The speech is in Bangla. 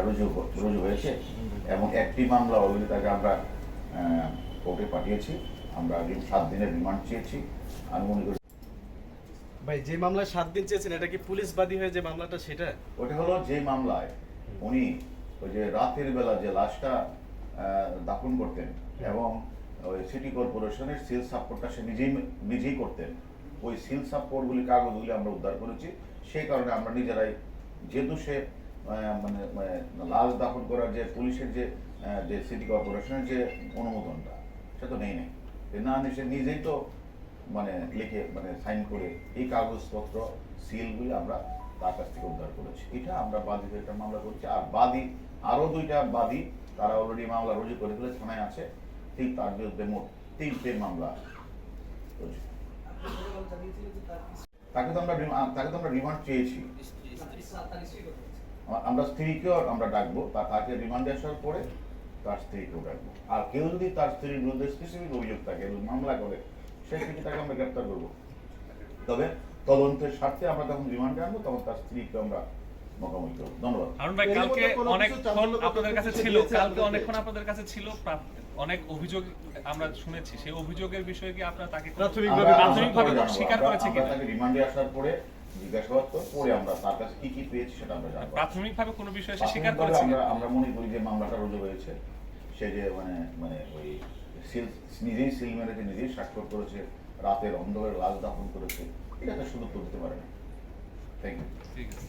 রুজু রুজু হয়েছে এবং একটি মামলা অলরেডি তাকে আমরা কোর্টে পাঠিয়েছি। আমরা সাত দিনের রিমান্ড চেয়েছি। আমি মনে করি ভাই যে মামলায় সাত দিন চেয়েছেন এটা কি পুলিশ বাদী হয়ে যে মামলাটা সেটা? ওটা হলো যে মামলায় উনি ওই যে রাতের বেলা যে লাশটা আহ, দাফন করতেন এবং ওই সিটি কর্পোরেশনের সিল সাপোর্টটা সে নিজেই নিজেই করতেন। ওই সিল সাপোর্টগুলি কাগজগুলি আমরা উদ্ধার করেছি। সেই কারণে আমরা নিজেরাই যেহেতু সে মানে মানে লাশ দাফন করার যে পুলিশের যে যে সিটি কর্পোরেশনের যে অনুমোদনটা সে তো নেই নেই না সে নিজেই তো মানে লিখে মানে সাইন করে এই কাগজপত্র সিলগুলি আমরা তার কাছ থেকে উদ্ধার করেছি এটা আমরা বাদীদের একটা মামলা করছি আর বাদী আরও দুইটা বাদী তারা অলরেডি মামলা রুজু করে ফেলে থানায় আছে ঠিক তার বিরুদ্ধে মোট তিনটে মামলা তাকে তো আমরা তাকে তো আমরা রিমান্ড চেয়েছি আমরা স্ত্রীকেও আমরা ডাকবো তা তাকে রিমান্ডে আসার পরে তার স্ত্রীকেও ডাকবো। আর কেউ যদি তার স্ত্রীর বিরুদ্ধে স্পেসিফিক অভিযোগ থাকে মামলা করে সেই ক্ষেত্রে তাকে আমরা গ্রেপ্তার করব। তবে তদন্তের স্বার্থে আমরা যখন রিমান্ডে আনব তখন তার স্ত্রীকে আমরা মোকাবিলা করব। ধন্যবাদ। হারুন ভাই কালকে মধ্যে কোনো কিছু অনেকক্ষণ আপনাদের কাছে ছিল কালকে অনেকক্ষণ আপনাদের কাছে ছিল অনেক অভিযোগ আমরা শুনেছি। সেই অভিযোগের বিষয়ে কি আপনারা তাকে প্রাথমিকভাবে- প্রাথমিকভাবে। স্বীকার করেছে কিনা? তাকে রিমান্ডে আসার পরে জিজ্ঞাসাবাদ করে পরে আমরা তার কাছে কি কি পেয়েছি সেটা আমরা জানব। প্রাথমিকভাবে কোনো বিষয়ে সে স্বীকার করেছে আমরা আমরা মনে করি যে মামলাটা রুজু হয়েছে। সে যে মানে মানে ওই সিল নিজেই সিল মেরেছে নিজেই স্বাক্ষর করেছে রাতের অন্ধকারে লাশ দাফন করেছে এটাতে শুধু করতে পারে না থ্যাংক ইউ ঠিক আছে।